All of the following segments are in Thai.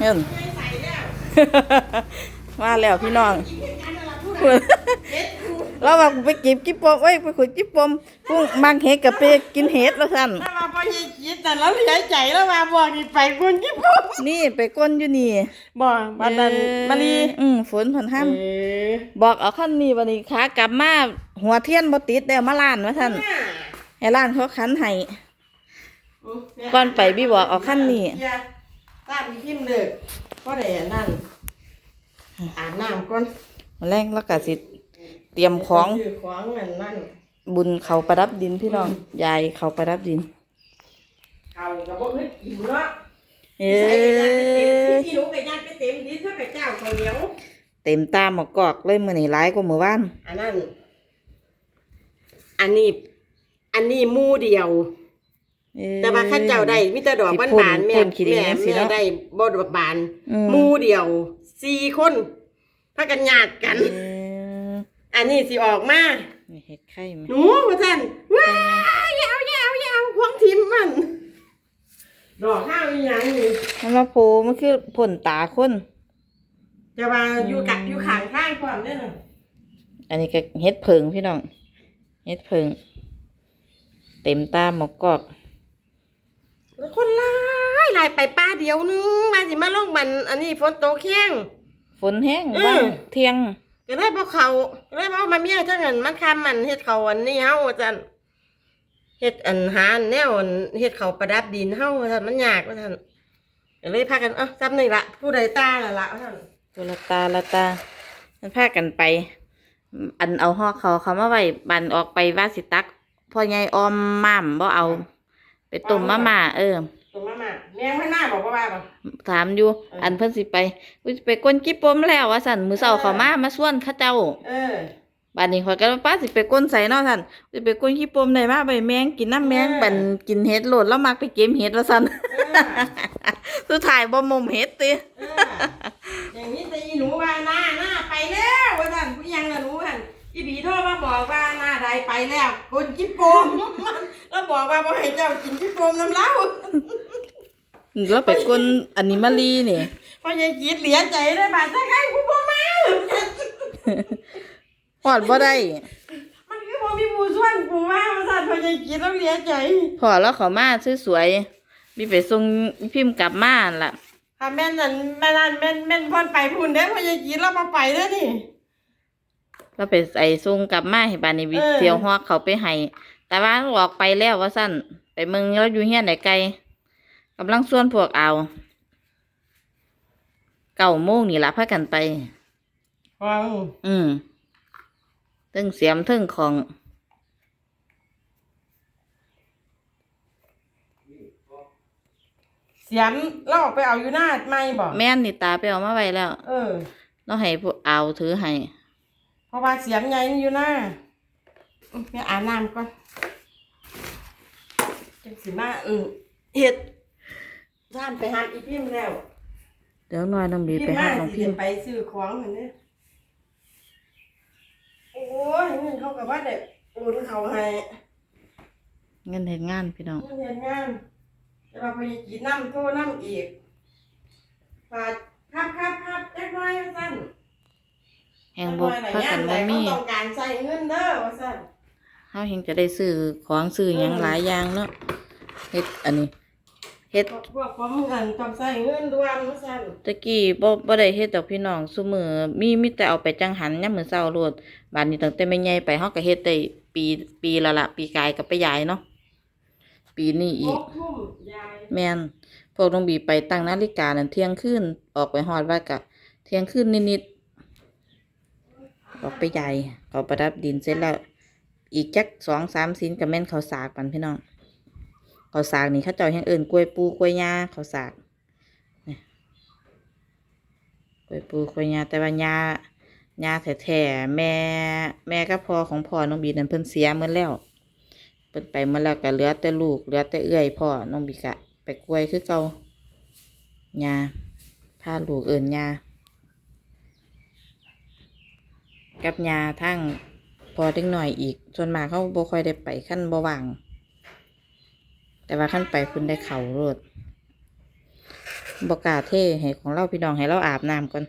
เงินมาแล้วพี่น้องเราบอกไปเก็บกิ๊บปมเอ้ยไปขุดกิ๊บปมพุ่งมังเห็ดกับไปกินเห็ดแล้วสั่นถ้ามาพอยังคิดแต่แล้วเสียใจแล้วมาบอกนี่ไปคนญี่ปุ่นนี่ไปก้นอยู่นี่บอกบัดนั้นมาลีอืมฝนผ่อนห้ามเออบอกเอาขั้นนี้วันนี้ขากลับมาหัวเทียนบ่ติดแล้วมาล้านว่าท่านให้ล้านเขาขันให้ก่อนไปพี่บอกเอาขั้นนี้ ตามพิมพ์เลยก็ได้อันนั่นอ่านน้ำก่อนมาแรงแล้วก็สิ เตรียมของ ซื้ของนั่นนั่นบุญเขาประดับดินพี่น้อง ยายเขาประดับดิน เขาก็บอกเฮ้ยอิ่มเนาะเอ้ใส่ไปยันไปเต็มยที่หนูไปยันไปเต็มที่เท่ากับเจ้าข้าวเหนียวเต็มตามหมอกกอกเลยมื้อนี้หลายกว่ามื้อวาน อันนั้น อันนี้ อันนี้หมู่เดียวเอ้ย แต่ว่าข้าเจ้าได้มิตรดอกสิบ้านพ่นบานแม่พ่นขี้ดินแม่จังซี้แม่เนาะได้บ่ดอกบานอืมหมู่เดียวสี่คนพากันญาติกันเอ้ยอันนี้สิออกมานี่เห็ดไข่ไหมหนูว่าท่านว้ายยาวยาวยาวควงทิมมัน ดอกข้าวอีหยังนี่มันมาโผล่มันคือพ่นตาคนจะว่าอยู่กักอยู่ข้างข้างความเนี่ยนะอันนี้ก็เฮ็ดเพิงพี่น้อง เฮ็ดเพิง เต็มตามหมอกกอก แล้วคนหลายหลายไปป้าเดียวนึงมาสิมาลงมันอันนี้ฝนตกแข้ง ฝนแห้งอืมว่างเที่ยง ก็ได้พอเขาก็ได้พอมาเมียเท่านั้นมันคำมันเฮ็ดเขาอันนี้เฮาจันเฮ็ดอันหาอันแนวอันเฮ็ดเขาประดับดินเฮาท่านมันยากว่าท่านก็เลยพากันเอ้าซ้ำนี่ละผู้ใดตาละละว่าท่านตัวละตาละตา มันพากันไป อันเอาห่อเขาเขามาไว้บันออกไปว่าสิตักพ่อใหญ่ออมม่ามบ่เอา ไปต้มมาม่าเออตรงมามาแม่งไม่น่าบอกว่าว่าบ่ ถามอยู่ เอออั อันเพิ่นสิไปอุ๊ยไปก้นกิ๊บปมแล้วว่าสั่นมือเช้าเขามามาส่วนเข้าเจ้าเออบัดนี้ข่อยก็ว่าป้าสิไปก้นใส่เนาะท่านสิไปก้นขี้ปมได้มาใบแมงกินน้ำแมงเออบันกินเห็ดโหลดแล้วมักไปเก็บเห็ดว่าซั่น เออสุดท้ายบ่มมเห็ดติเอออย่างนี้แต่อีหนูว่าหน้าหน้าไปแล้วว่าท่านผู้ยังละหนูท่าน อีบีโทรมาบอกว่าหน้าใดไปแล้วคนกินโปมแล้วบอกว่าบ่ให้เจ้ากินกินโปมน้ำเล้าแล้วไปก้นอันนี้มาลีนี่เพราะยายกีดเหลียใจได้บาดถ้าใครกูบ่มาฮอดบ่ได้ มันคือบ่มีผู้ส่วนกูว่าว่าท่านเพราะยายกีดแล้วเหลียใจพอแล้วเขามาสวยๆมีไปส่งพิมพ์กลับมาหั่นล่ะถ้าแม่นนั่นแม่นั่นแม่นแม่นพ่นไปพุ่นเด้อเพราะยายกีดเราบ่ไปเด้อนี่ แล้วไปใส่ส่งกลับมาให้บานนี้วิเออเที่ยวฮอกเขาไปให้แต่ว่าออกไปแล้วว่าซั่นไปเมืองแล้วอยู่เฮียนได้ไกลกำลังส่วนพวกเอาเก้าโมงนี่ล่ะพากันไปฟังอืมเทึงเสียมเทึงของเสียมเราออกไปเอาอยู่หน้าไม่บ่แม่นนี่ตาไปเอามาไว้แล้ว เออ เราให้พวกเอาถือให้ เพราะว่าเสียมใหญ่อยู่หน้าอื้อไปอาบน้ำก่อนจังสิมาอือเฮ็ดท่านไปหาอีพิมพ์แล้วเดี๋ยวหน้อยน้องบีพิมไปพ์หามาน้องสิพิมได้พ์ไปซื้อของเหมือนเด้อโอ้ยเงินเขากับว่าเด็กโอนเขาให้เงินเห็นงานพี่น้องเงินเรียนงานแต่ว่าพอกินน้ำโทษน้ำอีกฝาดครับครับครับเล็กน้อยว่าสั้น แหงบกพากันบ่มีเขาต้องการใส่เงินเด้อว่าสั้นเฮาเฮงจะได้ซื้อของซื้อหยังหลายอย่างเนาะเฮ็ดอันนี้เฮ็ดพวกผมเงินต้องใส่เงินด่วนว่าสั้นตะกี้บ่บ่ได้เฮ็ดดอกพี่น้องซุมื้อมีมีแต่เอาไปจังหันยามมื้อเช้าโลดบัดนี้ตั้งแต่แม่ใหญ่ไปเฮาก็เฮ็ดได้ปีปีละละปีกายก็ไปยายเนาะปีนี้หอีกกทุ่มยายแม่นพวกน้องบีไปตั้งนาฬิกานั่นเที่ยงคืนออกไปฮอดว่ากะเที่ยงคืนนิดๆ ออกไปใหญ่เขาประดับดินเสร็จแล้ว อีกจักสองสามสินกับแม่นเขาสากปันพี่น้องเขาสากนี่เขาเจ้าแห่งเอื่นกล้วยปูกล้วยยาเขาสากกล้วยปูกล้วยยาแต่ว่ายายาแท้ๆแม่แม่ก็พอของพ่อน้องบีนั่นเพิ่นเสียหมดแล้วเปิดไปเมื่อแล้วก็เหลือแต่ลูกเหลือแต่เอื้อยพ่อน้องบิกะ ไปกล้วยคือเก่ายาพาลูกเอิญยา กับยาทั้งพอเด็กหน่อยอีก ส่วนมากเขาบ่ค่อยได้ไปขั้นบ่ว่าง แต่ว่าขั้นไปคุณได้เข่ารถบกล้าเท่ให้ของเราพี่น้องให้เราอาบน้ำก่อน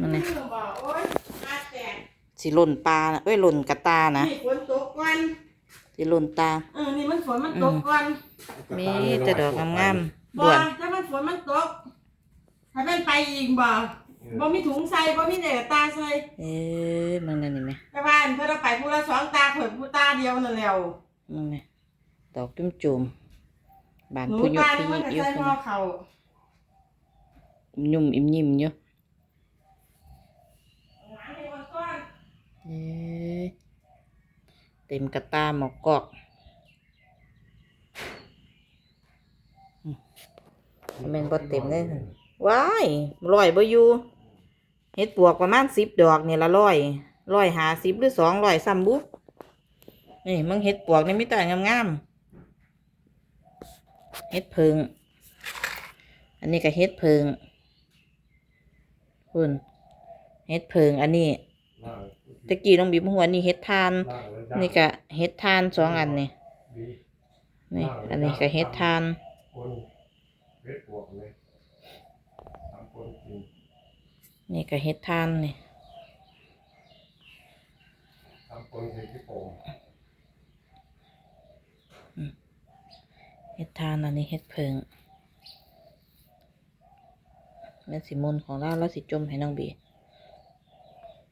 นั่นไงโอ๊ยตาแตกสิหล่นปลาน่ะเอ้ยหล่นกระตานะนี่ฝนตกก่อนสิหล่นตาเออนี่มันฝนมันตกก่อนมีแต่ดอกงามๆบ่ด่วนถ้ามันฝนมันตกถ้าเป็นไปอีกบ่ บ่มีถุงใส่บ่มีเด็กตาใส่เอ้ยมึงนั่นนี่ไหมไปบ้านเพื่อนเราไปผู้ละสองตาข่อยผู้ตาเดียวนั่นแหล้วมึงไงดอกจุ่มจุ่มๆบานหนูผู้ยกตาผู้นี่มันยิก็บอยู่ใส่ห่อเขายุ่มอิ่มยิ้มอยู่หาให้มันก่อนเอ้ยเต็มกระตาหมอกกอกอืมแม่นบ่เต็มเลยหั่นว้ายร้อยบ่อยู่ เฮ็ดปวกประมาณสิบดอกเนี่ยละร้อยร้อยหาสิบหรือสองร้อยซ้ำบุนี่มึงเฮ็ดปวกนี่มีแต่งามๆเฮ็ดเพิง อันนี้ก็เฮ็ดเพิงคุณเฮ็ดเพิง อันนี้ตะกี้น้องบีบหัวนี่เฮ็ดทาน นี่ก็เฮ็ดทานสองอันนี่นี่ อันนี้ก็เฮ็ดทานเฮ็ดปวกเลยทำค นกินนี่ก็เฮ็ดทานนี่ทำคนเฮ็ดที่โป่งเฮ็ดทานอันนี้เฮ็ดเพิงแม่นสิมนต์ของเราเราสิจมให้น้องบี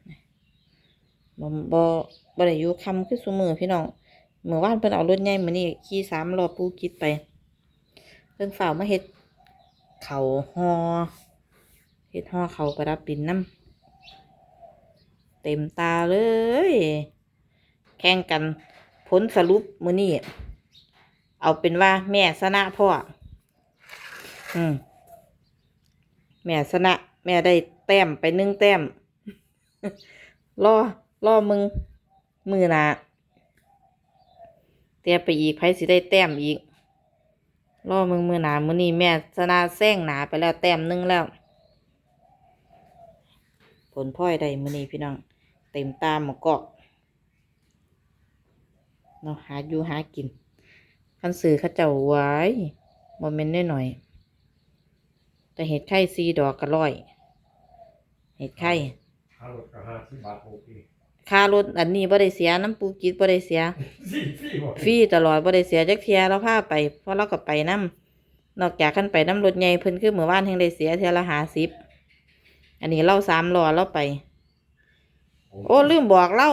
นี่บ่บ่บ่ได้อยู่คำคือซุมื้อพี่น้องเมื่อวานเพิ่นเอารถใหญ่มื้อนี้ขี่สามล้อปูกิดไปเพิ่นฝ่าวมาเฮ็ดเขาวฮอ เฮ็ดฮอเขาประดับดินน้ำเต็มตาเลย แข่งกันผลสรุปมื้อนี้เอาเป็นว่าแม่ชนะพ่อ อืม แม่ชนะ แม่ได้แต้มไปหนึ่งแต้มรอรอมึง มือหนาเตียไปอีกไผสิได้แต้มอีกรอมึงมือหนามือนี้แม่ชนะแซงหนาไปแล้วแต้มหนึงแล้ว ผลพลอยได้มือนี้พี่น้อง เต็มตามหมกอกเนาะหาอยู่หากินคันซื้อเขาเจ้าไว้บ่แม่นน้อยหน่อยๆแต่เห็ดไข่ซีดอกก็ร้อย เห็ดไข่ค่ารถก็ห้าสิบบาทโอเคค่ารถอันนี้บ่ได้เสียน้ำปูกิดบ่ได้เสีย สี่สี่หมดฟรีตลอดบ่ได้เสียจักเที่ยเราพาไปเพราะเราก็ไปนํนอกจากคันไปน้ำรถใหญ่เพิ่นคือเมื่อวานแห่งได้เสียเที่ยละ50 อันนี้เราสามล้อเราไป โอ้ลืมบอกเล่า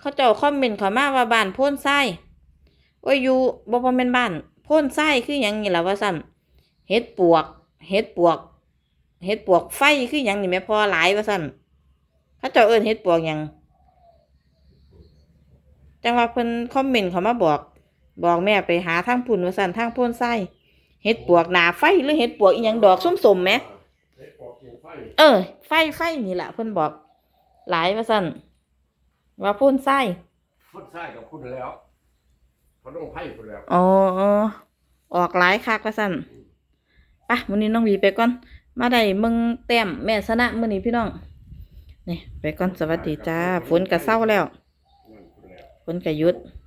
เขาเจ้าคอมเมนต์เข้ามาว่าบ้านโพ้นไส้โอ้ยอยู่บ่บ่แม่นบ้านโพ้นไส้คือหยังนี่ล่ะว่าซั่นเฮ็ดปวก เฮ็ดปวก เฮ็ดปวกไฟคือหยังนี่แม่พอหลายว่าซั่นเขาเจ้าเอิ้นเฮ็ดปวกหยังจังว่าเพิ่นคอมเมนต์เข้ามาบอก บอกแม่ไปหาทางพุ่นว่าซั่นทางโพ้นไส้เฮ็ดปวกหนาไฟหรือเฮ็ดปวกอีหยังดอกส้มๆแหม เออ ไฟไฟนี่แหละเพิ่นบอก หลายว่าซั่นว่าพ่นไส้พุดใส่กับคุณแล้วเขาต้องไพ่คุณแล้วอ๋อออกหลายคักว่าซั่นไปะมื้อนี้น้องวีไปก่อน มาได้มึงแต้มแม่ชนะมื้อนี้พี่น้องนี่ไปก่อนสวัสดีจ้าฝนก็เศร้าแล้วนั่นคุณแล้วฝนก็หยุดเ